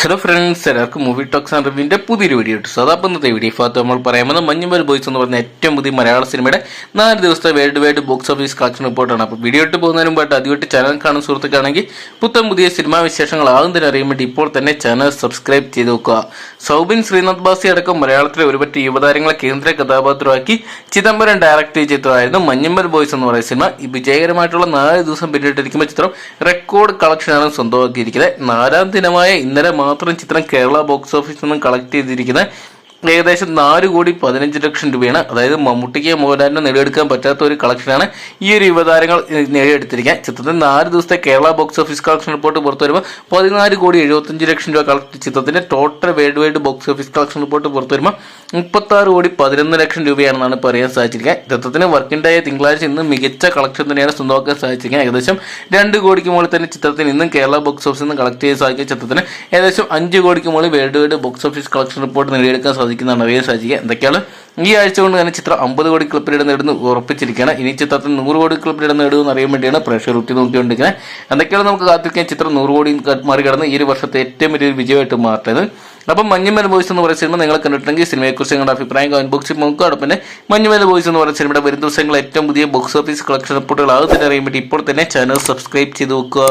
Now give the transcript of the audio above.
Hello friends എല്ലാവർക്കും movie talks and റിവ്യൂവിന്റെ പുതിയൊരു വീഡിയോ ഇട്ടു അതപ്പം ഇന്നത്തെ വീഡിയോ ഭാഗത്ത് നമ്മൾ പറയാമെന്ന് മഞ്ഞുമൽ ബോയ്സ് എന്ന് പറഞ്ഞ ഏറ്റവും പുതിയ മലയാള സിനിമയുടെ നാല് ദിവസത്തെ world wide box office collection റിപ്പോർട്ടാണ് അപ്പോൾ വീഡിയോ ഇട്ട് പോകുന്നതിന് മുമ്പായിട്ട് ആദ്യമായിട്ട് ചാനൽ കാണുന്ന സുഹൃത്തുക്കാണെങ്കിൽ പുത്തൻ പുതിയ സിനിമാ വിശേഷങ്ങൾ ആകും തന്നെ അറിയാൻ വേണ്ടി ഇപ്പോൾ തന്നെ ചാനൽ സബ്സ്ക്രൈബ് ചെയ്ത് നോക്കുക സൗബിൻ ശ്രീനാഥ് ബാസി അടക്കം മലയാളത്തിലെ ഒരുപറ്റി യുവതാരങ്ങളെ കേന്ദ്ര കഥാപാത്രമാക്കി ചിദംബരം ഡയറക്ട് ചെയ്ത ചിത്രമായിരുന്നു ബോയ്സ് എന്ന് പറയുന്ന സിനിമ. ഈ വിജയകരമായിട്ടുള്ള നാല് ദിവസം പിന്നിട്ടിരിക്കുമ്പോൾ ചിത്രം റെക്കോർഡ് കളക്ഷനാണ് സ്വന്തമാക്കിയിരിക്കുന്നത്. നാലാം ദിനമായ ഇന്നലെ മാത്രം ചിത്രം കേരള ബോക്സ് ഓഫീസിൽ നിന്നും കളക്ട് ചെയ്തിരിക്കുന്നത് ഏകദേശം നാല് കോടി പതിനഞ്ച് ലക്ഷം രൂപയാണ്. അതായത് മമ്മൂട്ടിക്ക് മോഹൻലാലിന് നേടിയെടുക്കാൻ പറ്റാത്ത ഒരു കളക്ഷനാണ് ഈ ഒരു യുവതാരങ്ങൾ നേടിയെടുത്തിരിക്കുക ചിത്രത്തിൽ നാല് ദിവസത്തെ Kerala box office collection report പുറത്തു വരുമ്പോൾ പതിനാല് കോടി എഴുപത്തഞ്ച് ലക്ഷം രൂപ കളക്ട് ചിത്രത്തിന്റെ total world wide box office collection report പുറത്തു വരുമ്പോൾ മുപ്പത്തി ആറ് കോടി പതിനൊന്ന് ലക്ഷം രൂപയാണെന്നാണ് പറയാൻ സാധിച്ചിരിക്കുക ചിത്രത്തിന് വർക്കിംഗ് തിങ്കളാഴ്ച ഇന്ന് മികച്ച കളക്ഷൻ തന്നെയാണ് സ്വന്തമാക്കാൻ സാധിച്ചിരിക്കുക ഏകദേശം രണ്ട് കോടിക്ക് മുകളിൽ തന്നെ ചിത്രത്തിന് ഇന്നും കേരള ബോക്സ് ഓഫീസിൽ നിന്ന് കളക്ട് ചെയ്യാൻ സാധിക്കുന്ന ചിത്രത്തിന് ഏകദേശം അഞ്ച് കോടിക്ക് മുകളിൽ world wide box office collection report നേടിയെടുക്കാൻ സാധിക്കുന്നതാണ് അറിയാൻ സാധിക്കുക എന്തൊക്കെയാണ്? ഈ ആഴ്ച കൊണ്ട് തന്നെ ചിത്രം അമ്പത് കോടി ക്ലബിലിടം നേടുന്നു ഉറപ്പിച്ചിരിക്കുകയാണ്. ഇനി ചിത്രത്തിൽ നൂറ് കോടി ക്ലബിലിടം നേടുമെന്ന് അറിയാൻ വേണ്ടിയാണ് പ്രേക്ഷകർ ഉറ്റി നോക്കിക്കൊണ്ടിരിക്കുന്നത്. എന്തൊക്കെയാണ് നമുക്ക് കാത്തിരിക്കാൻ ചിത്രം നൂറ് കോടി മറികടന്ന് ഈ ഒരു വർഷത്തെ ഏറ്റവും വലിയൊരു വിജയമായിട്ട് മാറ്റുന്നത് അപ്പം മഞ്ഞുമല ബോയ്സ് എന്ന് പറയുന്ന സിനിമ നിങ്ങൾ കണ്ടിട്ടുണ്ടെങ്കിൽ സിനിമയെക്കുറിച്ച് നിങ്ങളുടെ അഭിപ്രായം കമന്റ് ബോക്സിൽ നോക്കുക. അതോടൊപ്പം തന്നെ മഞ്ഞുമല ബോയ്സ് എന്ന് പറയുന്ന സിനിമയുടെ വരും ദിവസങ്ങളിൽ ഏറ്റവും പുതിയ ബോക്സ് ഓഫീസ് കളക്ഷൻ റിപ്പോർട്ടുകൾ ആദ്യം തന്നെ അറിയാൻ വേണ്ടി ഇപ്പോൾ തന്നെ ചാനൽ സബ്സ്ക്രൈബ് ചെയ്ത് വെക്കുക.